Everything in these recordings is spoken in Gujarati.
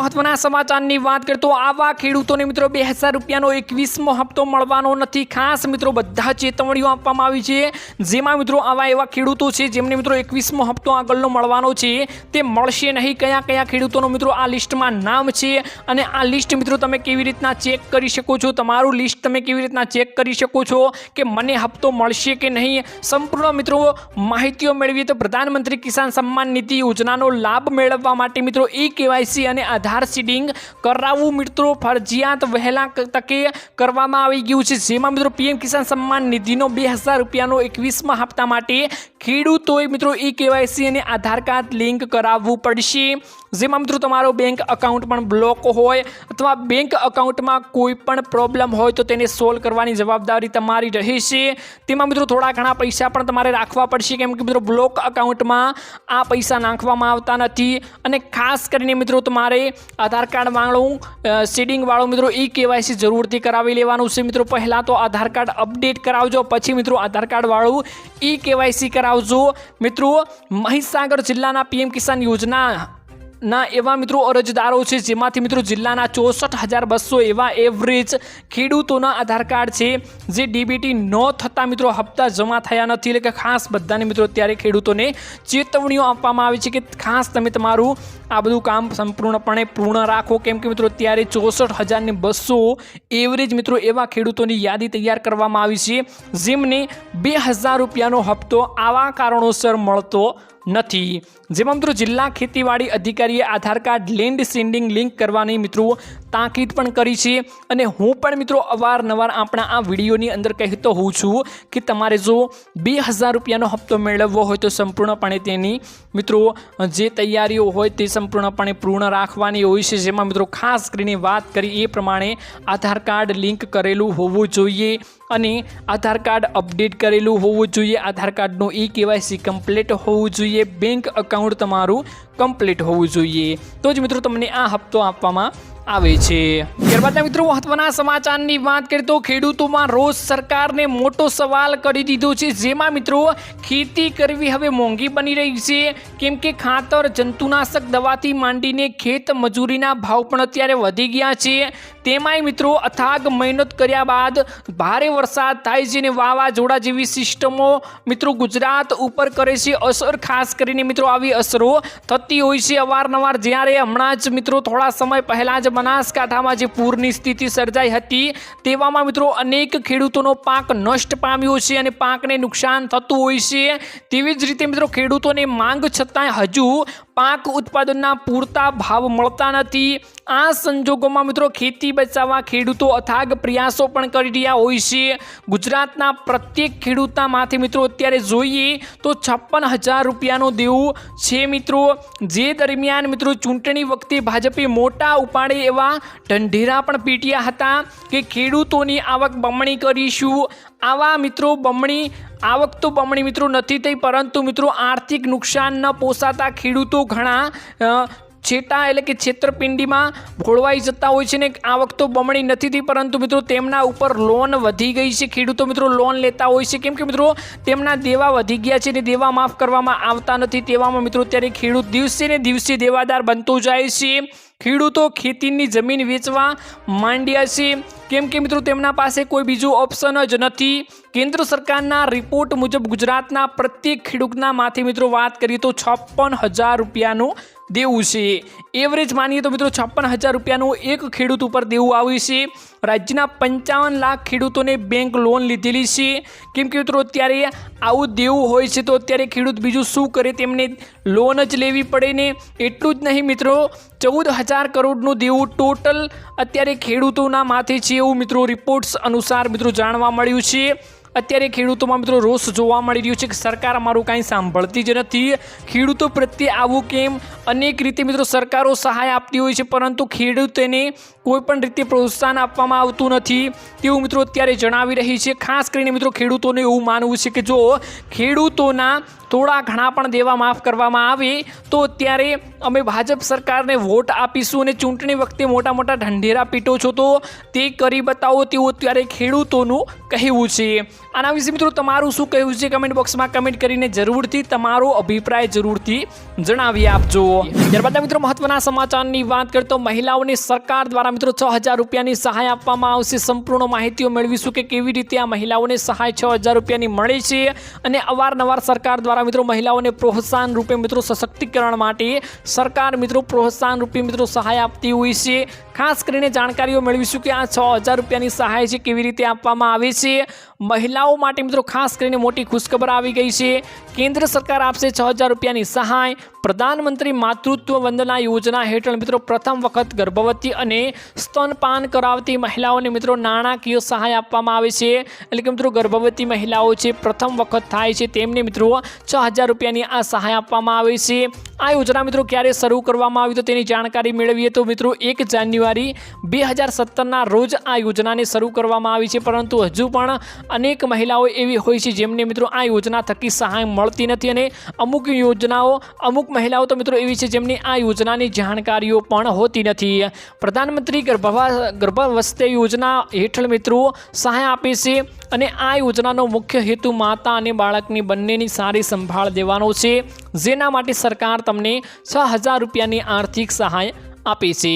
મહત્વના સમાચારની વાત કરીએ તો આવા ખેડૂતોને મિત્રો બે હજાર રૂપિયાનો એકવીસમો હપ્તો મળવાનો નથી. ખાસ મિત્રો બધા ચેતવણીઓ આપવામાં આવી છે. જેમાં મિત્રો આવા એવા ખેડૂતો છે જેમને મિત્રો એકવીસમો હપ્તો આગળનો મળવાનો છે. તે મળશે નહીં કયા કયા ખેડૂતોનો મિત્રો આ લિસ્ટમાં નામ છે અને આ લિસ્ટ મિત્રો તમે કેવી રીતના ચેક કરી શકો છો? તમારું લિસ્ટ તમે કેવી રીતના ચેક કરી શકો છો કે મને હપ્તો મળશે કે નહીં? સંપૂર્ણ મિત્રો માહિતીઓ મેળવીએ તો પ્રધાનમંત્રી કિસાન સન્માન નિધિ યોજનાનો લાભ મેળવવા માટે મિત્રો ઈ કેવાયસી અને આધાર સીડિંગ કરાવવું મિત્રો, ફરજિયાત વહેલા તકે કરવામાં આવી ગયું છે. જેમાં મિત્રો, પીએમ કિસાન સન્માન નિધિનો બે હજાર રૂપિયાનો એકવીસમાં હપ્તા માટે ખેડૂતોએ મિત્રો, ઈ કેવાયસી અને આધાર કાર્ડ લિંક કરાવવું પડશે. જેમાં મિત્રો તમારો બેંક અકાઉન્ટ પણ બ્લોક હોય અથવા બેંક અકાઉન્ટમાં કોઈ પણ પ્રોબ્લેમ હોય તો તેને સોલ્વ કરવાની જવાબદારી તમારી રહેશે. તેમાં મિત્રો થોડા ઘણા પૈસા પણ તમારે રાખવા પડશે કેમ કે મિત્રો બ્લોક અકાઉન્ટમાં આ પૈસા નાખવામાં આવતા નથી. અને ખાસ કરીને મિત્રો તમારે આધાર કાર્ડ વાળું સીડિંગવાળું મિત્રો ઈ કેવાયસી જરૂરથી કરાવી લેવાનું છે. મિત્રો પહેલાં તો આધાર કાર્ડ અપડેટ કરાવજો, પછી મિત્રો આધાર કાર્ડવાળું ઈ કેવાયસી કરાવજો. મિત્રો મહીસાગર જિલ્લાના પીએમ કિસાન યોજના ના, એવા મિત્રો અરજદારો છે જેમાંથી મિત્રો જિલ્લાના ચોસઠ હજાર બસો એવા એવરેજ ખેડૂતોના આધાર કાર્ડ છે, જે ડીબીટી ન થતાં મિત્રો હપ્તા જમા થયા નથી. એટલે કે ખાસ બધાને મિત્રો અત્યારે ખેડૂતોને ચેતવણીઓ આપવામાં આવી છે કે ખાસ તમે તમારું આ બધું કામ સંપૂર્ણપણે પૂર્ણ રાખો. કેમ કે મિત્રો અત્યારે ચોસઠ હજારને બસો એવરેજ મિત્રો એવા ખેડૂતોની યાદી તૈયાર કરવામાં આવી છે, જેમને બે હજાર રૂપિયાનો હપ્તો આવા કારણોસર મળતો નથી. જેમાં મિત્રો જિલ્લા ખેતીવાડી અધિકારીએ Aadhaar card, land seeding link કરવાની મિત્રો તાકીદ પણ કરી છે. અને હું પણ મિત્રો અવારનવાર આપણા આ વિડીયોની અંદર કહેતો હોઉં છું કે તમારે જો બે હજાર રૂપિયાનો હપ્તો મેળવવો હોય તો સંપૂર્ણપણે તેની મિત્રો જે તૈયારીઓ હોય તે સંપૂર્ણપણે પૂર્ણ રાખવાની હોય છે. જેમાં મિત્રો ખાસ કરીને વાત કરી એ પ્રમાણે આધાર કાર્ડ લિંક કરેલું હોવું જોઈએ અને આધાર કાર્ડ અપડેટ કરેલું હોવું જોઈએ. આધાર કાર્ડનું ઈ કેવાયસી કમ્પ્લીટ હોવું જોઈએ. બેંક અકાઉન્ટ તમારું કમ્પ્લીટ હોવું જોઈએ. તો જ મિત્રો તમને આ હપ્તો આપવામાં આવે છે. ત્યારબાદના મિત્રો, મહત્વના સમાચારની વાત કરીએ તો ખેડૂતોમાં રોજ સરકારને મોટો સવાલ કરી દીધો છે. જેમાં મિત્રો, ખેતી કરવી હવે મોંઘી બની રહી છે. કેમ કે ખાતર, જંતુનાશક દવાથી માંડીને ખેત મજૂરીના ભાવ પણ અત્યારે વધી ગયા છે. તેમાંય મિત્રો, અથાગ મહેનત કર્યા બાદ ભારે વરસાદ થાય છે અને વાવાઝોડા જેવી સિસ્ટમો મિત્રો ગુજરાત ઉપર કરે છે. અસર ખાસ કરીને મિત્રો આવી અસરો થતી હોય છે. અવારનવાર જ્યારે હમણાં જ મિત્રો થોડા સમય પહેલાં જ બનાસકાંઠામાં જે પૂરની સ્થિતિ સર્જાઈ હતી, તેવામાં મિત્રો અનેક ખેડૂતોનો પાક નષ્ટ પામ્યો છે અને પાકને નુકસાન થતું હોય છે. તેવી જ રીતે મિત્રો ખેડૂતોને માંગ છતાંય હજુ પાક ઉત્પાદનના પૂરતા ભાવ મળતા નથી. આ સંજોગોમાં મિત્રો ખેતી બચાવવા ખેડૂતો અથાગ પ્રયાસો પણ કરી રહ્યા હોય છે. ગુજરાતના પ્રત્યેક ખેડૂતના માથે મિત્રો અત્યારે જોઈએ તો છપ્પન હજાર રૂપિયાનું દેવું છે મિત્રો. જે દરમિયાન મિત્રો ચૂંટણી વખતે ભાજપે મોટા ઉપાડે એવા ઢંઢેરા પણ પીટ્યા હતા કે ખેડૂતોની આવક બમણી કરીશું. આવા મિત્રો બમણી, આવક તો બમણી મિત્રો નથી થઈ, પરંતુ મિત્રો આર્થિક નુકસાન ન પોસાતા ખેડૂતો ઘણા છેટા એટલે કે છેતરપિંડીમાં ભોળવાઈ જતા હોય છે ને આવક તો બમણી નથી થઈ, પરંતુ મિત્રો તેમના ઉપર લોન વધી ગઈ છે. ખેડૂતો મિત્રો લોન લેતા હોય છે. કેમ કે મિત્રો તેમના દેવા વધી ગયા છે ને દેવા માફ કરવામાં આવતા નથી. તેવામાં મિત્રો ત્યારે ખેડૂત દિવસે ને દિવસે દેવાદાર બનતો જાય છે. ખેડૂતો ખેતીની જમીન વેચવા માંડ્યા છે. કેમ કે મિત્રો, તેમના પાસે કોઈ બીજું ઓપ્શન જ નથી. કેન્દ્ર સરકારના રિપોર્ટ મુજબ ગુજરાતના પ્રત્યેક ખેડૂતના માથે મિત્રો વાત કરીએ તો છપ્પન હજાર રૂપિયાનું દેવું છે. એવરેજ માનીએ તો મિત્રો છપ્પન હજાર રૂપિયાનું એક ખેડૂત ઉપર દેવું આવ્યું છે. રાજ્યના પંચાવન લાખ ખેડૂતોને બેંક લોન લીધેલી છે. કેમ કે મિત્રો અત્યારે આવું દેવું હોય છે તો અત્યારે ખેડૂત બીજું શું કરે તેમને લોન જ લેવી પડે ને? એટલું જ નહીં મિત્રો, ચૌદ હજાર કરોડનું દેવું ટોટલ અત્યારે ખેડૂતોના માથે છે એવું મિત્રો રિપોર્ટ્સ અનુસાર મિત્રો જાણવા મળ્યું છે. અત્યારે ખેડૂતોમાં મિત્રો રોષ જોવા મળી રહ્યો છે કે સરકાર અમારું કાંઈ સાંભળતી જ નથી. ખેડૂતો પ્રત્યે આવું કેમ? અનેક રીતે મિત્રો સરકારો સહાય આપતી હોય છે, પરંતુ ખેડૂતોને કોઈપણ રીતે પ્રોત્સાહન આપવામાં આવતું નથી. તેવું મિત્રો અત્યારે જણાવી રહી છે, ખાસ કરીને મિત્રો ખેડૂતોને એવું માનવું છે કે જો ખેડૂતોના થોડા ઘણા પણ દેવા માફ કરવામાં આવે, તો અત્યારે અમે ભાજપ સરકારને વોટ આપીશું અને ચૂંટણી વખતે મોટા મોટા ઢંઢેરા પીટો છો તો તે કરી બતાવો તેવું અત્યારે ખેડૂતોનું કહેવું છે. આના વિશે મિત્રો તમારું શું કહેવું છે કમેન્ટ બોક્સમાં કમેન્ટ કરીને જરૂરથી તમારો અભિપ્રાય જરૂરથી જણાવી આપજો. ત્યારબાદ મિત્રો મહત્વના સમાચારની વાત કરતો મહિલાઓને સરકાર દ્વારા મિત્રો છ હજાર રૂપિયાની સહાય આપવામાં આવશે. સંપૂર્ણ માહિતીઓ મેળવીશું કે કેવી રીતે આ મહિલાઓને સહાય છ હજાર રૂપિયાની મળે છે અને અવારનવાર સરકાર દ્વારા મિત્રો મહિલાઓને પ્રોત્સાહન રૂપે મિત્રો સશક્તિકરણ માટે સરકાર મિત્રો પ્રોત્સાહન રૂપે મિત્રો સહાય આપતી હોય છે. ખાસ કરીને જાણકારીઓ મેળવીશું કે આ છ હજાર રૂપિયાની સહાય છે, કેવી રીતે આપવામાં આવે છે? મહિલાઓ માટે મિત્રો ખાસ કરીને મોટી ખુશખબર આવી ગઈ છે. કેન્દ્ર સરકાર આપશે છ હજાર રૂપિયાની સહાય. પ્રધાનમંત્રી માતૃત્વ વંદના યોજના હેઠળ મિત્રો પ્રથમ વખત ગર્ભવતી અને સ્તનપાન કરાવતી મહિલાઓને મિત્રો નાણાકીય સહાય આપવામાં આવે છે. એટલે કે મિત્રો ગર્ભવતી મહિલાઓ છે, પ્રથમ વખત થાય છે, તેમને મિત્રો છ હજાર રૂપિયાની આ સહાય આપવામાં આવે છે. આ યોજના મિત્રો ક્યારે શરૂ કરવામાં આવી તો તેની જાણકારી મેળવીએ તો મિત્રો એક જાન્યુઆરી બે હજાર સત્તરના રોજ આ યોજનાને શરૂ કરવામાં આવી છે. પરંતુ હજુ પણ અનેક મહિલાઓ એવી હોય છે જેમને મિત્રો આ યોજના થકી સહાય મળતી નથી અને અમુક યોજનાઓ, અમુક મહિલાઓ તો મિત્રો એવી છે જેમને આ યોજનાની જાણકારીઓ પણ હોતી નથી. પ્રધાનમંત્રી ગર્ભવા, ગર્ભાવસ્થા યોજના હેઠળ મિત્રો સહાય આપે છે અને આ યોજનાનો મુખ્ય હેતુ માતા અને બાળકની બંનેની સારી સંભાળ દેવાનો છે. જેના માટે સરકાર તમને છ હજાર રૂપિયાની આર્થિક સહાય આપે છે.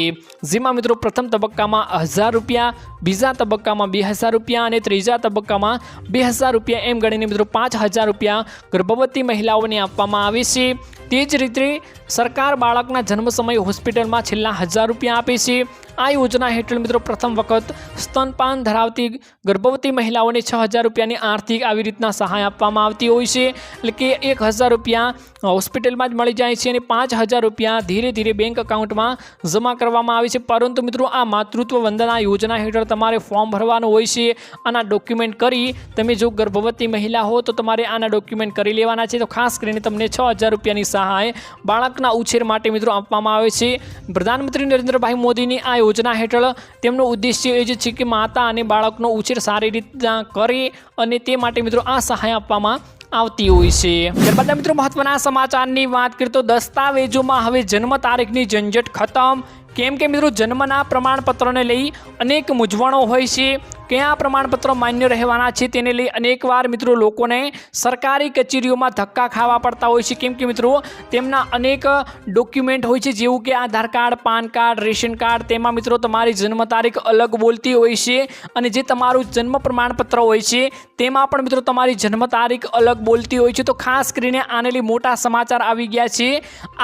જેમાં મિત્રો પ્રથમ તબક્કામાં હજાર રૂપિયા બીજા તબક્કામાં બે હજાર રૂપિયા અને ત્રીજા તબક્કામાં બે હજાર રૂપિયા એમ ગણીને મિત્રો પાંચ હજાર રૂપિયા ગર્ભવતી મહિલાઓને આપવામાં આવે છે. તે જ રીતે સરકાર બાળકના જન્મ સમયે હોસ્પિટલમાં છેલ્લા હજાર રૂપિયા આપે છે. આ યોજના હેઠળ મિત્રો પ્રથમ વખત સ્તનપાન ધરાવતી ગર્ભવતી મહિલાઓને છ હજાર રૂપિયાની આર્થિક આવી રીતના સહાય આપવામાં આવતી હોય છે. એટલે કે એક હજાર રૂપિયા હોસ્પિટલમાં જ મળી જાય છે અને પાંચ હજાર રૂપિયા ધીરે ધીરે બેંક એકાઉન્ટમાં જમા કરવામાં આવે છે. પરંતુ મિત્રો આ માતૃત્વ વંદના યોજના હેઠળ તમારે ફોર્મ ભરવાનું હોય છે, આના ડોક્યુમેન્ટ કરી તમે જો ગર્ભવતી મહિલા હો તો તમારે આના ડોક્યુમેન્ટ કરી લેવાના છે. તો ખાસ કરીને તમને છ હજાર રૂપિયાની સહાય બાળકના ઉછેર માટે મિત્રો આપવામાં આવે છે. પ્રધાનમંત્રી નરેન્દ્રભાઈ મોદીની આ યોજના હેઠળ તેમનો ઉદ્દેશ્ય એ જ છે કે માતા અને બાળકનો ઉછેર સારી રીતના કરે અને તે માટે મિત્રો આ સહાય આપવામાં આવતી હોય છે. ત્યારબાદ મિત્રો મહત્વના સમાચારની વાત કરીએ તો દસ્તાવેજોમાં હવે જન્મ તારીખની ઝંઝટ ખતમ. કેમ કે મિત્રો જન્મના પ્રમાણપત્રને લઈ અનેક મૂંઝવણો હોય છે. કયા પ્રમાણપત્રો માન્ય રહેવાના છે તેને લઈ અનેકવાર મિત્રો લોકોને સરકારી કચેરીઓમાં ધક્કા ખાવા પડતા હોય છે. કેમ કે મિત્રો તેમના અનેક ડોક્યુમેન્ટ હોય છે, જેવું કે Aadhaar card, PAN card, ration card, તેમાં મિત્રો તમારી જન્મ તારીખ અલગ બોલતી હોય છે અને જે તમારું જન્મ પ્રમાણપત્ર હોય છે, તેમાં પણ મિત્રો તમારી જન્મ તારીખ અલગ બોલતી હોય છે. તો ખાસ કરીને આને લઈ મોટા સમાચાર આવી ગયા છે.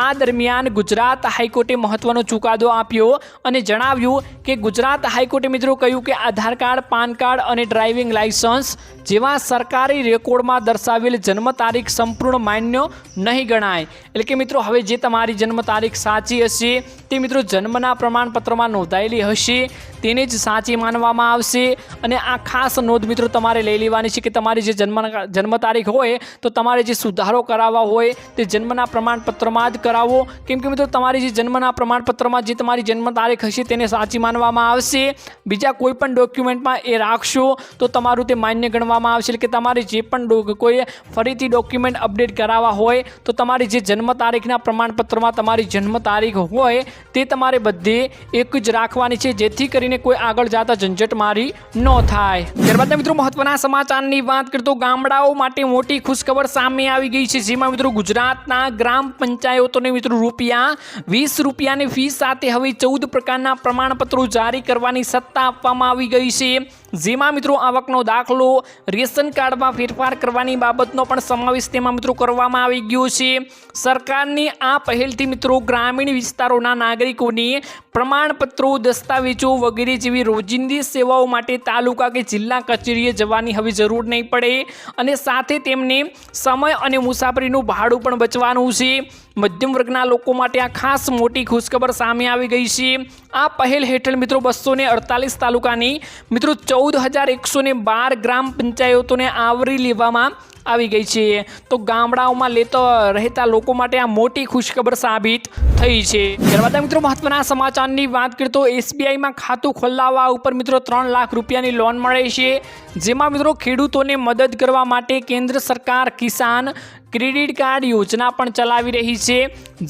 આ દરમિયાન ગુજરાત હાઈકોર્ટે મહત્વનો ચુકાદો આપ્યો અને જણાવ્યું કે ગુજરાત હાઈકોર્ટે મિત્રો કહ્યું કે આધાર કાર્ડ પાન કાર્ડ અને ડ્રાઇવિંગ લાયસન્સ જેવા સરકારી રેકોર્ડમાં દર્શાવેલ જન્મ તારીખ સંપૂર્ણ માન્ય નહીં ગણાય. એટલે કે મિત્રો, હવે જે તમારી જન્મ તારીખ સાચી હશે તે મિત્રો જન્મના પ્રમાણપત્રમાં નોંધાયેલી હશે. તેને જ સાચી માનવામાં આવશે. અને આ ખાસ નોંધ મિત્રો તમારે લઈ લેવાની છે કે તમારી જે જન્મ જન્મ તારીખ હોય, તો તમારે જે સુધારો કરાવવા હોય, તે જન્મના પ્રમાણપત્રમાં જ કરાવો. કેમ કે મિત્રો, તમારી જે જન્મના પ્રમાણપત્રમાં જે તમારી જન્મ તારીખ હશે, તેને સાચી માનવામાં આવશે. બીજા કોઈ પણ ડોક્યુમેન્ટમાં એ રાખશો, તો તમારું તે માન્ય ગણવામાં આવશે. કે તમારે જે પણ કોઈ ફરીથી ડોક્યુમેન્ટ અપડેટ કરાવવા હોય, તો તમારી જે જન્મ તારીખના પ્રમાણપત્રમાં તમારી જન્મ તારીખ હોય, તે તમારે બધે એક જ રાખવાની છે. જેથી કરીને કોઈ આગળ જતા ઝંઝટ મારી ન થાય. ત્યારબાદ મિત્રો, મહત્વના સમાચારની વાત કરીએ તો ગામડાઓ માટે મોટી ખુશખબર સામે આવી ગઈ છે. જેમાં મિત્રો, ગુજરાતના ગ્રામ પંચાયતોને મિત્રો રૂપિયા વીસ રૂપિયાની ફી સાથે હવે ચૌદ પ્રકારના પ્રમાણપત્રો જારી કરવાની સત્તા આપવામાં આવી ગઈ છે. જેમાં મિત્રો આવકનો દાખલો, રેશન કાર્ડમાં ફેરફાર કરવાની બાબતનો પણ સમાવેશ તેમાં મિત્રો કરવામાં આવી ગયો છે. સરકારની આ પહેલથી મિત્રો ગ્રામીણ વિસ્તારોના નાગરિકોને પ્રમાણપત્રો, દસ્તાવેજો વગેરે જેવી રોજિંદી સેવાઓ માટે તાલુકા કે જિલ્લા કચેરીએ જવાની હવે જરૂર નહીં પડે અને સાથે તેમને સમય અને મુસાફરીનું ભાડું પણ બચવાનું છે. મધ્યમ વર્ગના લોકો માટે આ ખાસ મોટી ખુશખબર સામે આવી ગઈ છે. આ પહેલ હેઠળ મિત્રો બસો અડતાલીસ તાલુકાની મિત્રો ચૌદ હજાર એકસો બાર ગ્રામ પંચાયતોને આવરી લેવામાં આવી ગઈ છે. તો ગામડાઓમાં લેતો રહેતા લોકો માટે આ મોટી ખુશખબર સાબિત થઈ છે. ત્યારબાદ મિત્રો મહત્વના સમાચારની વાત કરીએ તો એસબીઆઈમાં ખાતું ખોલાવવા ઉપર મિત્રો ત્રણ લાખ રૂપિયાની લોન મળે છે. જેમાં મિત્રો ખેડૂતોને મદદ કરવા માટે કેન્દ્ર સરકાર કિસાન ક્રેડિટ કાર્ડ યોજના પણ ચલાવી રહી છે.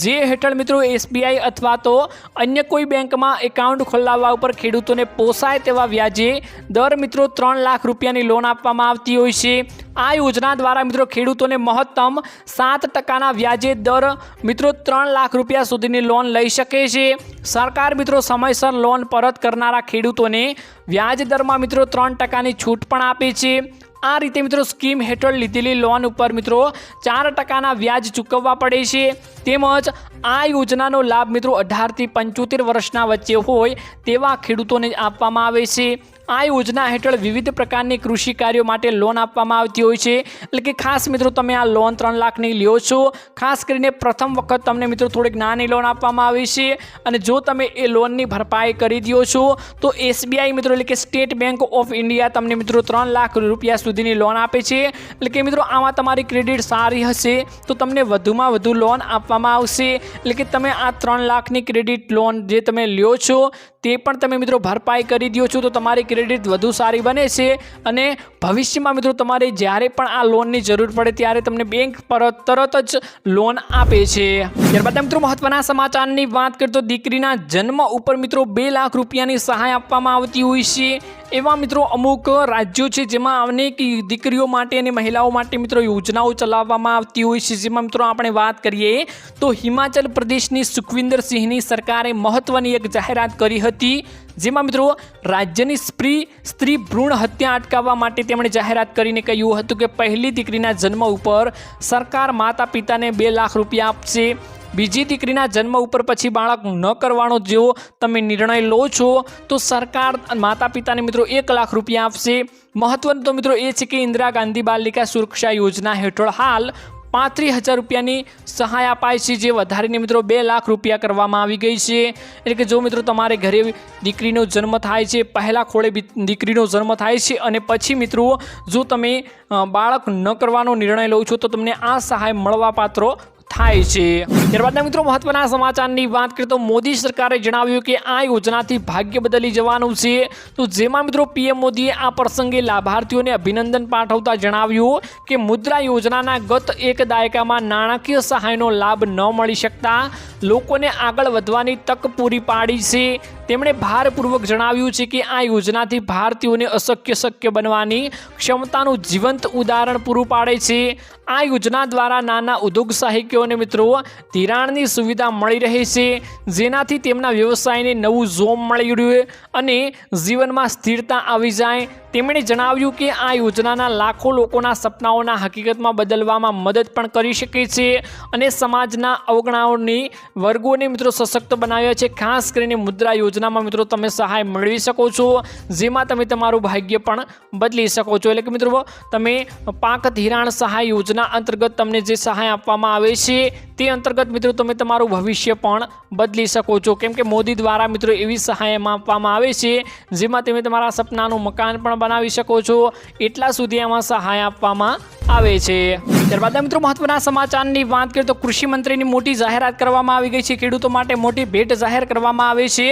જે હેઠળ મિત્રો એસબીઆઈ અથવા તો અન્ય કોઈ બેંકમાં એકાઉન્ટ ખોલાવવા ઉપર ખેડૂતોને પોસાય તેવા વ્યાજે દર મિત્રો ત્રણ લાખ રૂપિયાની લોન આપવામાં આવતી હોય છે. આ યોજના દ્વારા મિત્રો ખેડૂતોને મહત્તમ સાત ટકાના વ્યાજે દર મિત્રો ત્રણ લાખ રૂપિયા સુધીની લોન લઈ શકે છે. સરકાર મિત્રો સમયસર લોન પરત કરનારા ખેડૂતોને વ્યાજ દરમાં મિત્રો ત્રણ ટકાની છૂટ પણ આપે છે. આ રીતે મિત્રો સ્કીમ હેઠળ લીધેલી લોન ઉપર મિત્રો ચાર ટકાના વ્યાજ ચૂકવવા પડે છે. તેમજ આ યોજનાનો લાભ મિત્રો અઢારથી પંચોતેર વર્ષના વચ્ચે હોય તેવા ખેડૂતોને આપવામાં આવે છે. આ યોજના હેઠળ વિવિધ પ્રકારની કૃષિ કાર્યો માટે લોન આપવામાં આવતી હોય છે. એટલે કે ખાસ મિત્રો, તમે આ લોન ત્રણ લાખની લ્યો છો. ખાસ કરીને પ્રથમ વખત તમને મિત્રો થોડીક નાની લોન આપવામાં આવે છે. અને જો તમે એ લોનની ભરપાઈ કરી દો છો, તો એસબીઆઈ મિત્રો, એટલે કે સ્ટેટ બેંક ઓફ ઇન્ડિયા તમને મિત્રો ત્રણ લાખ રૂપિયા સુધીની લોન આપે છે. એટલે કે મિત્રો, આમાં તમારી ક્રેડિટ સારી હશે, તો તમને વધુમાં વધુ લોન આપવામાં આવશે. એટલે કે તમે આ ત્રણ લાખની ક્રેડિટ લોન જે તમે લ્યો છો, તે પણ તમે મિત્રો ભરપાઈ કરી દો છો, તો તમારી ક્રેડિટ વધુ સારી બને છે અને ભવિષ્યમાં મિત્રો તમારે જ્યારે પણ આ લોનની જરૂર પડે ત્યારે તમને બેંક પર તરત જ લોન આપે છે. ત્યારબાદ મિત્રો મહત્વના સમાચારની વાત કરતો દીકરીના જન્મ ઉપર મિત્રો બે લાખ રૂપિયાની સહાય આપવામાં આવતી હોય છે. એવા મિત્રો અમુક રાજ્યો છે જેમાં અનેક દીકરીઓ માટે અને મહિલાઓ માટે મિત્રો યોજનાઓ ચલાવવામાં આવતી હોય છે. જેમાં મિત્રો આપણે વાત કરીએ તો હિમાચલ પ્રદેશની સુખવિંદર સિંહની સરકારે મહત્વની એક જાહેરાત કરી હતી. જેમાં મિત્રો રાજ્યની સ્ત્રી સ્ત્રી ભ્રૂણ હત્યા અટકાવવા માટે તેમણે જાહેરાત કરીને કહ્યું હતું કે પહેલી દીકરીના જન્મ ઉપર સરકાર માતા પિતાને બે લાખ રૂપિયા આપશે. બીજી દીકરીના જન્મ ઉપર પછી બાળક ન કરવાનો જો તમે નિર્ણય લો છો, તો સરકાર માતા પિતાને મિત્રો એક લાખ રૂપિયા આપશે. મહત્વનું તો મિત્રો એ છે કે ઇન્દિરા ગાંધી બાલિકા સુરક્ષા યોજના હેઠળ હાલ પાંત્રીસ હજાર રૂપિયાની સહાય અપાય છે, જે વધારીને મિત્રો બે લાખ રૂપિયા કરવામાં આવી ગઈ છે. એટલે કે જો મિત્રો તમારે ઘરે દીકરીનો જન્મ થાય છે, પહેલાં ખોળે દીકરીનો જન્મ થાય છે અને પછી મિત્રો જો તમે બાળક ન કરવાનો નિર્ણય લો છો, તો તમને આ સહાય મળવા પાત્રો થાય છે. ત્યારબાદના મિત્રો મહત્વના સમાચારની વાત કરીએ તો મોદી સરકારે જણાવ્યું કે આ યોજનાથી ભાગ્ય બદલી જવાનું છે. તો જેમાં મિત્રો પીએમ મોદીએ આ પ્રસંગે લાભાર્થીઓને અભિનંદન પાઠવતા જણાવ્યું કે મુદ્રા યોજનાના ગત એક દાયકામાં નાણાકીય સહાયનો લાભ ન મળી શકતા લોકોને આગળ વધવાની તક પૂરી પાડી છે. તેમણે ભારપૂર્વક જણાવ્યું છે કે આ યોજનાથી ભારતીયોને અશક્ય શક્ય બનવાની ક્ષમતાનું જીવંત ઉદાહરણ પૂરું પાડે છે. આ યોજના દ્વારા નાના ઉદ્યોગ સાહિત્યોને મિત્રો ધિરાણની સુવિધા મળી રહે છે. જેનાથી તેમના વ્યવસાયને નવું જોમ મળી રહ્યું અને જીવનમાં સ્થિરતા આવી જાય. તેમણે જણાવ્યું કે આ યોજનાના લાખો લોકોના સપનાઓના હકીકતમાં બદલવામાં મદદ પણ કરી શકે છે અને સમાજના અવગણાઓની વર્ગોને મિત્રો સશક્ત બનાવ્યા છે. ખાસ કરીને મુદ્રા યોજનામાં મિત્રો તમે સહાય મેળવી શકો છો, જેમાં તમે તમારું ભાગ્ય પણ બદલી શકો છો. એટલે કે મિત્રો, તમે પાક ધિરાણ સહાય યોજના અંતર્ગત તમને જે સહાય આપવામાં આવે છે, તે અંતર્ગત મિત્રો તમે તમારું ભવિષ્ય પણ બદલી શકો છો. કેમ કે મોદી દ્વારા મિત્રો એવી સહાય આપવામાં આવે છે, જેમાં તમે તમારા સપનાનું મકાન પણ બનાવી શકો છો એટલા સુધી એમાં સહાય આપવામાં આવે છે. ત્યારબાદ મિત્રો મહત્વના સમાચારની વાત કરીએ તો કૃષિ મંત્રીની મોટી જાહેરાત કરવામાં આવી ગઈ છે. ખેડૂતો માટે મોટી ભેટ જાહેર કરવામાં આવે છે.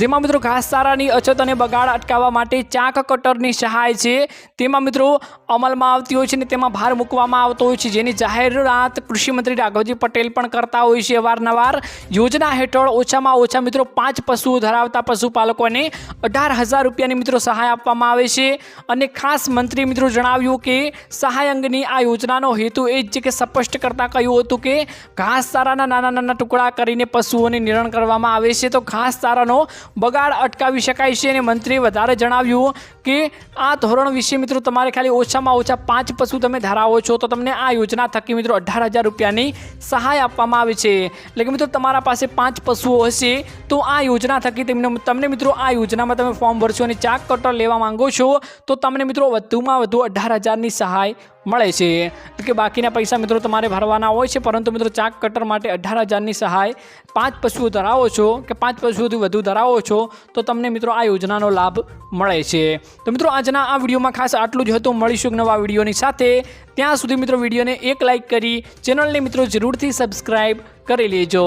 જેમાં મિત્રો ઘાસચારાની અછત અને બગાડ અટકાવવા માટે ચાક કટરની સહાય છે. તેમાં મિત્રો અમલમાં આવતી હોય છે અને તેમાં ભાર મૂકવામાં આવતો હોય છે. જેની જાહેરાત કૃષિ મંત્રી રાઘવજી પટેલ પણ કરતા હોય છે અવારનવાર. યોજના હેઠળ ઓછામાં ઓછા મિત્રો પાંચ પશુઓ ધરાવતા પશુપાલકોને અઢાર હજાર રૂપિયાની મિત્રો સહાય આપવામાં આવે છે. અને ખાસ મંત્રી મિત્રો જણાવ્યું કે સહાય અંગની આ યોજનાનો હેતુ એ જ છે કે સ્પષ્ટ કરતાં કહ્યું હતું કે ઘાસચારાના નાના નાના ટુકડા કરીને પશુઓને નિરણ કરવામાં આવે છે. તો ઘાસચારાનો બગાડ અટકાવી શકાય છે અને મંત્રીએ વધારે જણાવ્યું કે આ ધોરણ વિશે મિત્રો તમારે ખાલી ઓછામાં ઓછા પાંચ પશુ તમે ધરાવો છો તો તમને આ યોજના થકી મિત્રો અઢાર હજાર રૂપિયાની સહાય આપવામાં આવે છે. એટલે કે મિત્રો તમારા પાસે પાંચ પશુઓ હશે તો આ યોજના થકી તેમને, તમને મિત્રો આ યોજનામાં તમે ફોર્મ ભરશો અને ચાક કટર લેવા માંગો છો. તો તમને મિત્રો વધુમાં વધુ અઢાર હજારની સહાય મળે છે. કે બાકીના પૈસા મિત્રો તમારે ભરવાના હોય છે, પરંતુ મિત્રો ચાક કટર માટે અઢાર હજારની સહાય પાંચ પશુઓ ધરાવો છો કે પાંચ પશુઓથી વધુ ધરાવો છો, તો તમને મિત્રો આ યોજનાનો લાભ મળે છે. તો મિત્રો આજના આ વિડીયોમાં ખાસ આટલું જ હતું. મળીશું નવા વિડીયોની સાથે. ત્યાં સુધી મિત્રો વિડીયોને એક લાઇક કરી, ચેનલને મિત્રો જરૂરથી સબસ્ક્રાઈબ કરી લેજો.